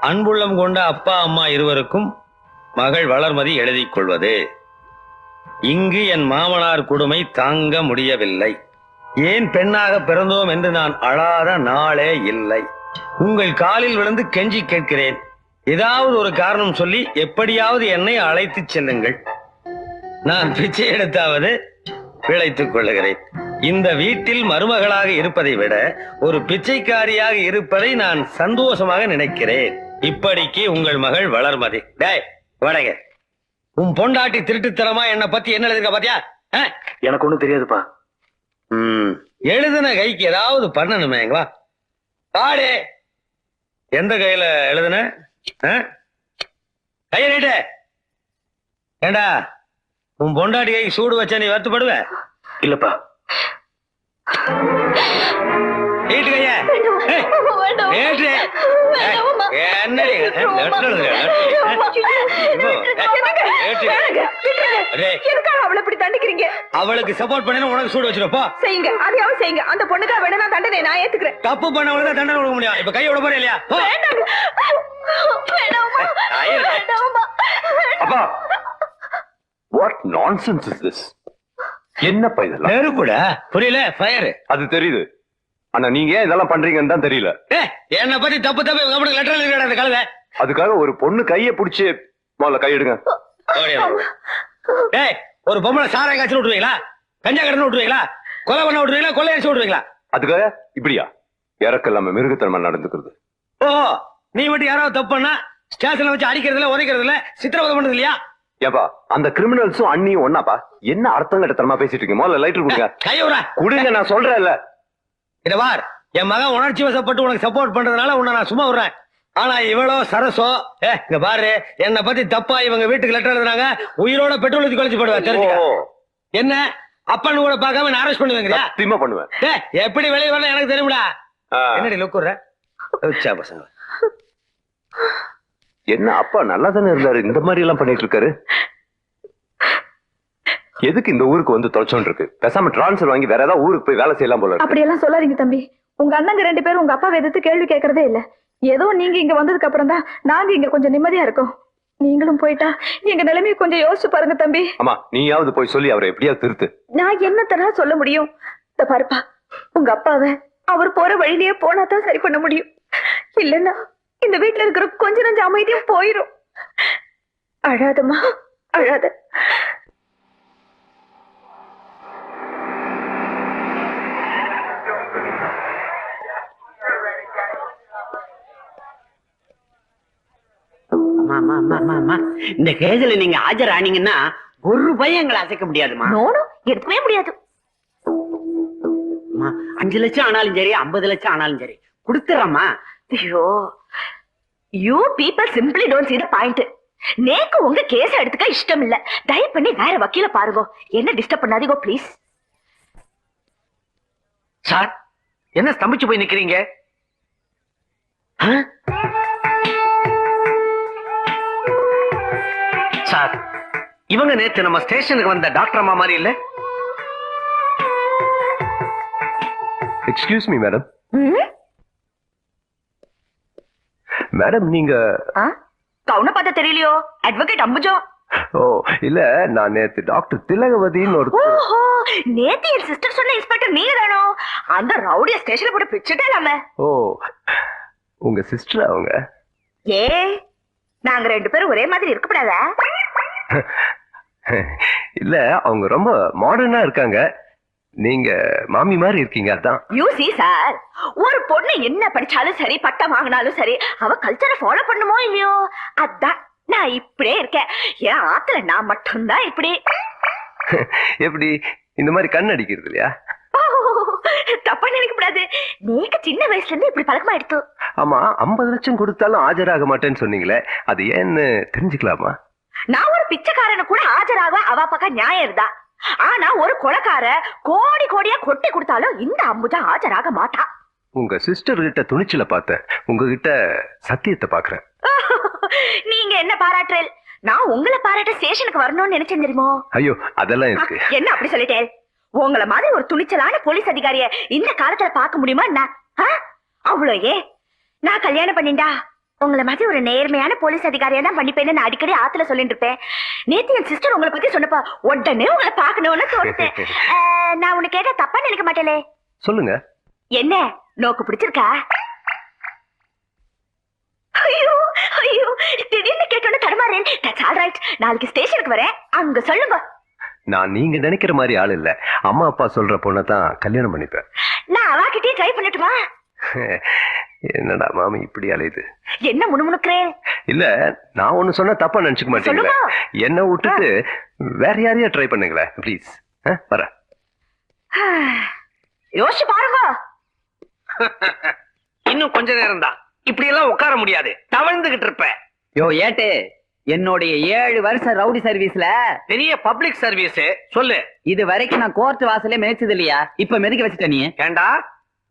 அன்புள்ளம் கொண்ட அப்பா அம்மா இருவருக்கும் மகள் வளர்மதி எழுதிக் கொள்வது. இங்கு என் மாமனார் கொடுமை தாங்க முடியவில்லை. ஏன் பெண்ணாக பிறந்தோம் என்று நான் அழாத நாளே இல்லை. உங்கள் காலில் விழுந்து கெஞ்சி கேட்கிறேன். ஏதாவது ஒரு காரணம் சொல்லி எப்படியாவது என்னை அழைத்துச் செல்லுங்கள். நான் பிச்சை எடுத்தாவது பிழைத்துக் கொள்ளுகிறேன் இந்த வீட்டில் மருமகளாக இருப்பதை விட ஒரு பிச்சைக்காரியாக இருப்பதை நான் சந்தோஷமாக நினைக்கிறேன். இப்படிக்கு உங்கள் மகள் வளர்மதி. டேய் வடங்க உன் பொண்டாட்டி திருட்டுத்தனமா என்னை பத்தி என்ன எழுதுங்க பாத்தியா? எனக்கு ஒண்ணும் தெரியாதுப்பா. ம், எழுதுன கைக்கு ஏதாவது பண்ணணுமேங்களா பாடு. எந்த கையில எழுதுன? கைய நீட்டு. ஏண்டா உன் பொண்டாட்டி கைக்கு சூடு வச்சா நீ வருத்தப்படுவ? இல்லப்பா. அவளுக்கு சப்போர்ட் பண்ணி உனக்கு சூடு வச்சிருப்பா செய்யுங்க அதையாவது செய்யுங்க. அந்த பொண்ணுக்கா வேணா நான் தண்டனை நான் ஏத்துக்கிறேன். தப்பு பண்ணவங்களுக்கு தான் தண்டனை கொடுக்க முடியும். இப்ப கை விட போறே இல்லையா? அப்பா வாட் நான்சென்ஸ் இஸ் திஸ் என்னப்பா இதெல்லாம்? நெருப்புடா. புரியல? ஃபயர் அது தெரியுது. ஆனா நீங்க ஏன் இதெல்லாம் பண்றீங்கன்னு தான் தெரியல. என்ன பத்தி தப்பு தப்பு அப்படி லெட்டர் எழுதிடா அந்த கழுதை? அதுக்காக ஒரு பொண்ணு கைய புடிச்சு முதல்ல கை எடுங்க. டேய் ஒரு பொம்பளை சாராய காய்ச்சல் விட்டுருவீங்களா? கஞ்சா கடன்னு விட்டுருவீங்களா? கொலை பண்ண விட்டுருவீங்களா? கொள்ளை அடிச்சு விட்டுருவீங்களா? அதுக்காக இப்படியா? இறக்க இல்லாம மிருகத்தனமா நடந்துக்கிறது. ஓ நீ மட்டும் யாராவது தப்பு பண்ணா ஸ்டேஷன்ல வச்சு அடிக்கிறது இல்ல உதைக்கிறது இல்ல சித்திரவதை பண்றது இல்லையா ஏப்பா அந்த கிரிமினல்ஸும் அண்ணியும் ஒன்னாப்பா என்ன அர்த்தம் கட்டத்தனமா பேசிட்டு இருக்கீங்க? முதல்ல லைட்டர் கொடுங்க. கை விடா குடுங்க நான் சொல்றேன்ல. இத பார் என் மகன் உணர்ச்சி வசப்பட்டு உனக்கு சப்போர்ட் பண்றதுனால உன்னை நான் சும்மா விடுறேன். ஆனா இவளோ சரசோ ஏ இங்க பாரு என்ன பத்தி தப்பா இவங்க வீட்டுக்கு லெட்டர் எழுதுனாங்க உயிரோட பெட்ரோல் ஊத்தி கொலைச்சு போடுவா தெரிஞ்சுக்க. என்ன? அப்பன்னு கூட பார்க்காம நான் அரெஸ்ட் பண்ணுவேங்கிறியா சத்தியமா பண்ணுவேன். எப்படி வெளியே வரணும் எனக்கு தெரியும்டா என்னடி லுக்குற பசங்க. என்ன அப்பா நல்லா தானே இருந்தாரு? இந்த மாதிரி எல்லாம் பண்ணிட்டு இருக்காரு எதுக்கு இந்த ஊருக்கு வந்து தொலைச்சோன்னு இருக்கு பேசாம டிரான்ஸ்ஃபர் வாங்கி வேற ஏதாவது ஊருக்கு போய் வேலை செய்யலாம் போல இருக்கு. அப்படியெல்லாம் சொல்லாதீங்க தம்பி. உங்க அண்ணங்க ரெண்டு பேரும் உங்க அப்பாவை எதிர்த்து கேள்வி கேட்கறதே இல்ல. ஏதோ நீங்க இங்க வந்ததுக்கு அப்புறம் தான் நாங்க இங்க கொஞ்சம் நிம்மதியா இருக்கோம். நீங்களும் போயிட்டா எங்க நிலைமையை கொஞ்சம் யோசிச்சு பாருங்க தம்பி. ஆமா நீயாவது போய் சொல்லி அவரை எப்படியாவது திருத்து. நான் என்னத்தனா சொல்ல முடியும்? இந்த பாருப்பா உங்க அப்பாவை அவர் போற வழியிலேயே போனா தான் சரி பண்ண முடியும். இல்லன்னா இந்த வீட்டுல இருக்கிற கொஞ்ச நஞ்ச அமைதியும் போயிரும். அழாதம்மா அழாத. இந்த கேஸ்ல நீங்க ஆஜர் ஆனீங்கன்னா ஒரு ரூபாயும் எங்களை அசைக்க முடியாதுமா எடுக்கவே முடியாது. அஞ்சு லட்சம் ஆனாலும் சரி ஐம்பது லட்சம் ஆனாலும் சரி கொடுத்துறேம்மா. ஐயோ you people simply don't see the point நேக்கு உங்க கேஸ் எடுத்துக்க இஷ்டம் இல்ல தயவு பண்ணி வேற வக்கீல பாருங்க. என்ன டிஸ்டர்ப் பண்ணாதீங்க ப்ளீஸ் சார் என்ன ஸ்தம்பிச்சு போய் நிக்கிறீங்க? ஆ? சார் இவங்க நேத்து நம்ம ஸ்டேஷனுக்கு வந்த டாக்டர் அம்மா மாதிரி இல்ல? Excuse me? மேடம் மேடம் நீங்க கவுன பார்த்தா தெரியலையோ? அட்வொகேட் அம்புஜம். ஓ இல்ல நான் நேத்து டாக்டர் திலகவதின்னு ஒரு ஓஹோ நேத்து என் சிஸ்டர் சொன்ன இன்ஸ்பெக்டர் நீங்க தானோ அந்த ரவுடிய ஸ்டேஷன்ல போட்டு பிச்சுட்டே இல்லாம? ஓ உங்க சிஸ்டர் அவங்க? ஏ நாங்க ரெண்டு பேரும் ஒரே மாதிரி இருக்கப்படாதா? இல்ல அவங்க ரொம்ப மாடர்னா இருக்காங்க. நீங்க மாமி மாதிரி இருக்கீங்க அதான். யூசி சார் ஒரு பொண்ணு என்ன படிச்சாலும் சரி பட்டம் வாங்கினாலும் சரி அவ கல்ச்சரை ஃபாலோ பண்ணுமோ இல்லையோ? அதான் நான் இப்படியே இருக்கேன். என் ஆத்துல நான் மட்டும்தான் இப்படி. எப்படி? இந்த மாதிரி கண் அடிக்கிறது இல்லையா? தப்பா நினைக்க கூடாது. நீங்க சின்ன வயசுல இருந்து இப்படி பழக்கமா எடுத்து ஆமா ஐம்பது லட்சம் கொடுத்தாலும் ஆஜராக மாட்டேன்னு சொன்னீங்களே அது ஏன்னு தெரிஞ்சுக்கலாமா? நான் ஒரு பிச்சைக்காரனை கூட ஆஜராக அவ பக்கம் நியாயம் இருந்தா. ஆனா ஒரு கொலைக்கார கோடி கோடியா கொட்டி கொடுத்தாலும் இந்த அம்புஜா ஆஜராக மாட்டா. உங்க சிஸ்டர் கிட்ட துணிச்சல பார்த்தேன். உங்ககிட்ட சத்தியத்தை பாக்குறேன் நீங்க என்ன பாராட்டுறேன் நான் உங்களை பாராட்ட ஸ்டேஷனுக்கு வரணும்னு நினைச்சேன் தெரியுமோ? ஐயோ அதெல்லாம் இருக்கு. என்ன அப்படி சொல்லிட்டேன் உங்களை மாதிரி ஒரு துணிச்சலான போலீஸ் அதிகாரிய இந்த காலத்துல பார்க்க முடியுமா என்ன? அவ்வளோ ஏன் நான் கல்யாணம் பண்ணிண்டா உங்களை மாதிரி ஒரு நேர்மையான போலீஸ் அதிகாரியா தான் பண்ணிப்பேன்னு நான் அடிக்கடி ஆத்துல சொல்லிட்டு இருப்பேன். நேத்து என் சிஸ்டர் உங்களை பத்தி சொன்னப்பா உடனே உங்களை பாக்கணும்னு தோணுது. நான் உன்னை கேட்டா தப்பா நினைக்க மாட்டேலே சொல்லுங்க. என்ன? நோக்கு பிடிச்சிருக்கா? ஐயோ ஐயோ திடீர்னு கேட்டோன்னு தடுமாறேன். தட்ஸ் ஆல் ரைட் நாளைக்கு ஸ்டேஷனுக்கு வரேன். அங்க சொல்லுங்க. நான் நீங்க நினைக்கிற மாதிரி ஆள் இல்ல. அம்மா அப்பா சொல்ற பொண்ணை தான் கல்யாணம் பண்ணிப்பேன். நான் அவாகிட்டே ட்ரை பண்ணட்டுமா? என்னடா மாமி இப்படி அலையுது? என்ன முணுமுணுக்கிறேன் இல்ல நான் ஒண்ணு சொன்னா தப்பா நினைச்சுக்க மாட்டீங்களே. என்ன விட்டுட்டு வேற யாரையா ட்ரை பண்ணுங்களேன் ப்ளீஸ் வரேன் யோசிச்சு பாருங்க. இன்னும் கொஞ்ச நேரம் தான் இப்படி எல்லாம் உட்கார முடியாது. தவழ்ந்துகிட்டு இருப்ப யோ ஏட்டு என்னுடைய ஏழு வருஷம் ரவுடி சர்வீஸ்ல பெரிய பப்ளிக் சர்வீஸ் சொல்லு. இது வரைக்கும் நான் கோர்ட் வாசலே மிதிச்சது இல்லையா? இப்ப மிதிக்க வச்சுட்ட நீ. ஏண்டா?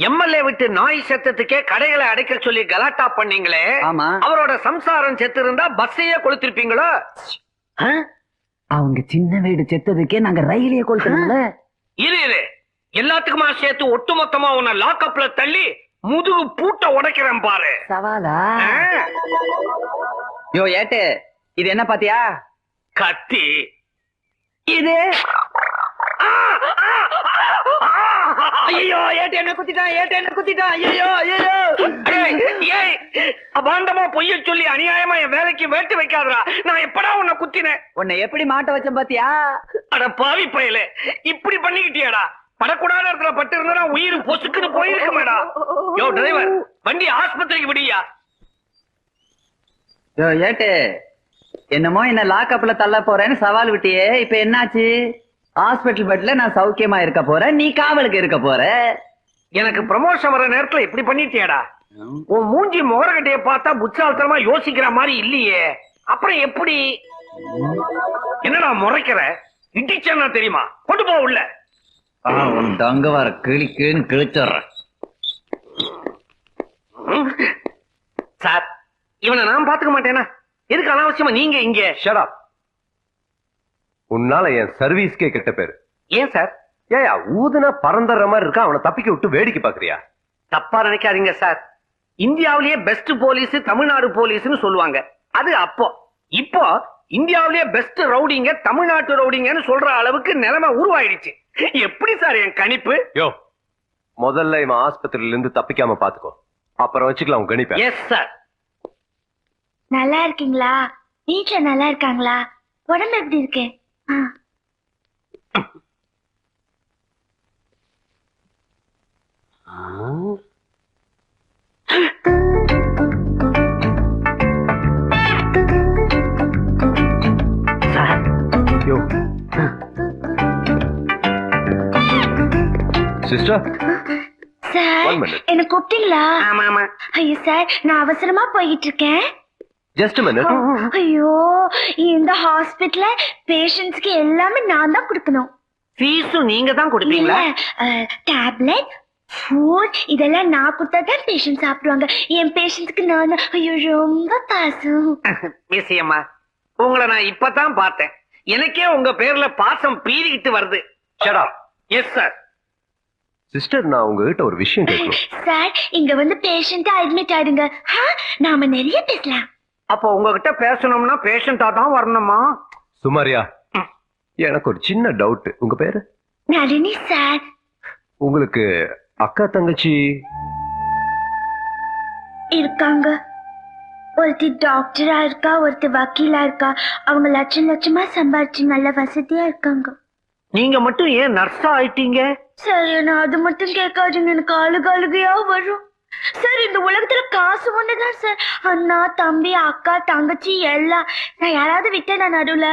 எம்எல்ஏ விட்டு நாய் சத்தத்துக்கே கடைகளை அடைக்க சொல்லி கலாட்டா பண்ணீங்களே. ஆமா. அவரோட சம்சாரம் செத்து இருந்தா பஸ்ஸையே கொளுத்திருப்பீங்களோ? அவங்க சின்ன வீடு செத்ததுக்கே நாங்க ரயிலே கொளுத்தணும்ல? இரு இரு. எல்லாத்துக்குமா சேர்த்து ஒட்டுமொத்தமா உன்னை லாக்அப்ல தள்ளி முதுகு பூட்ட உடைக்கிறேன் பாரு. சவாலா? யோ ஏட்டு இது என்ன பாத்தியா? கத்தி. இது ஐயோ ஏட்டு என்ன குத்திட்டான் ஏட்டு என்ன குத்திட்டான் ஐயோ ஐயோ ஏய் அபாண்டமா பொய்ய சொல்லி அநியாயமா என் வேலைக்கு வேட்டு வைக்காதடா. நான் எப்படா உன்னை குத்தினேன்? உன்னை எப்படி மாட்ட வச்சேன் பாத்தியா? அட பாவி பயலே இப்படி பண்ணிக்கிட்டியாடா. படக்கூடாத இடத்துல பட்டு இருந்தா உயிர் பொசுக்குன்னு போயிருக்கு மேடா யோ டிரைவர் வண்டி ஆஸ்பத்திரிக்கு விடியா ஏட்டு என்னமோ என்ன லாக்அப்ல தள்ள போறேன்னு சவால் விட்டியே இப்ப என்னாச்சு? ஹாஸ்பிட்டல் பெட்ல நான் சௌக்கியமா இருக்க போறேன். நீ காவலுக்கு இருக்க போற. எனக்கு ப்ரமோஷன் வர நேரத்துல இப்படி பண்ணிட்டியாடா. உன் மூஞ்சி முகரக்கட்டைய பார்த்தா புச்சாலத்தனமா யோசிக்கிற மாதிரி இல்லையே. அப்புறம் எப்படி? என்னடா முறைக்கிற? இடிச்சா தெரியுமா? கொண்டு போ உள்ள. தங்க வர கிழிக்குன்னு கிழிச்சிடுறேன். சார் இவனை நான் பாத்துக்க மாட்டேனா? எதுக்கு அனாவசியமா நீங்க இங்க? ஷடா உன்னால என் சர்வீஸ்க்கே கெட்ட பேரு. ஏன் சார்? ஏயா ஊதுனா பறந்துற மாதிரி இருக்கா? அவனை தப்பிக்க விட்டு வேடிக்கை பாக்குறியா? தப்பா நினைக்காதீங்க சார். இந்தியாவிலேயே பெஸ்ட் போலீஸ் தமிழ்நாடு போலீஸ்னு சொல்லுவாங்க. அது அப்போ. இப்போ இந்தியாவிலேயே பெஸ்ட் ரவுடிங்க தமிழ்நாட்டு ரவுடிங்கன்னு சொல்ற அளவுக்கு நிலைமை உருவாயிடுச்சு. எப்படி சார் என் கணிப்பு? யோ முதல்ல இவன் ஆஸ்பத்திரியில இருந்து தப்பிக்காம பாத்துக்கோ. அப்புறம் வச்சுக்கலாம் உன் கணிப்பேன் எஸ் சார் நல்லா இருக்கீங்களா? வீட்ல நல்லா இருக்காங்களா? உடம்பு எப்படி இருக்கு? சிஸ்டர்? சார். என்ன கூப்பிட்டீங்களா? ஆமா ஆமா. ஐயோ சார் நான் அவசரமா போயிட்டு இருக்கேன். ஜஸ்ட் மினிட் ஐயோ இந்த ஹாஸ்பிடல்ல பேஷண்ட்ஸ்க்கு எல்லாமே நான் தான் கொடுக்கணும். ஃபீஸும் நீங்க தான் கொடுப்பீங்களா? டேப்லெட் ஃபுட் இதெல்லாம் நான் கொடுத்தா தான் பேஷண்ட் சாப்பிடுவாங்க. என் பேஷண்ட்ஸ்க்கு நான் ஐயோ ரொம்ப பாசம். மிஸ்யம்மா உங்களை நான் இப்பதான் பார்த்தேன். எனக்கே உங்க பேர்ல பாசம் பீறிக்கிட்டு வருது. ஷடா எஸ் சார் சிஸ்டர் நான் உங்ககிட்ட ஒரு விஷயம் கேட்கணும். சார் இங்க வந்து பேஷண்ட் அட்மிட் ஆயிடுங்க. நாம நிறைய பேசலாம். அப்போ உங்ககிட்ட பேசணும்னா பேஷண்டா தான் வரணுமா? சுமாரியா எனக்கு ஒரு சின்ன டவுட் உங்க பேரு? நளினி சார் உங்களுக்கு அக்கா தங்கச்சி? இருக்காங்க. ஒருத்தி டாக்டரா இருக்கா ஒருத்தி வக்கீலா இருக்கா. அவங்க லட்சம் லட்சமா சம்பாரிச்சு நல்ல வசதியா இருக்காங்க. நீங்க மட்டும் ஏன் நர்ஸா ஆயிட்டீங்க? சார் என்ன அது மட்டும் கேட்காதுங்க. எனக்கு அழுக அழுகையா வரும். சார் இந்த உலகத்துல காசு ஒண்ணுதான் சார். அண்ணா தம்பி அக்கா தங்கச்சி எல்லாம். நான் யாராவது விட்டேன் நான் நடுவுல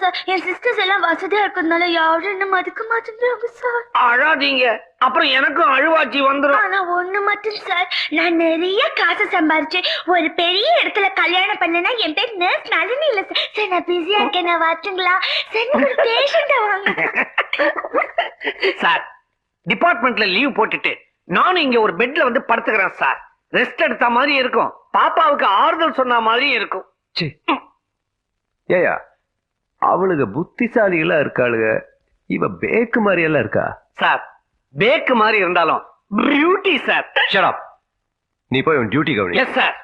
சார் என் சிஸ்டர்ஸ் எல்லாம் வசதியா இருக்கிறதுனால யாரும் என்ன மதிக்க மாட்டேங்கிறாங்க சார். அழாதீங்க. அப்புறம் எனக்கும் அழுவாச்சி வந்துரும். ஆனா ஒண்ணு மட்டும் சார் நான் நிறைய காசு சம்பாரிச்சு ஒரு பெரிய இடத்துல கல்யாணம் பண்ணேன்னா என் பேர் நர்ஸ் நளினி இல்ல சார். சார் நான் பிஸியா இருக்கேன். நான் வரட்டுங்களா? சார் நீங்க ஒரு பேஷண்டா வாங்க. சார் டிபார்ட்மெண்ட்ல லீவ் போட்டுட்டு நானும் இங்க ஒரு பெட்ல வந்து படுத்துக்கிறேன் சார் ரெஸ்ட் எடுத்த மாதிரி இருக்கும். பாப்பாவுக்கு ஆறுதல் சொன்ன மாதிரி இருக்கும். ஏயா அவளுக புத்திசாலிகளா இருக்காளுக. இவ பேக்கு மாதிரி எல்லாம் இருக்கா? சார் பேக்கு மாதிரி இருந்தாலும் பியூட்டி சார் நீ போய் உன் டியூட்டி கவனி எஸ் சார்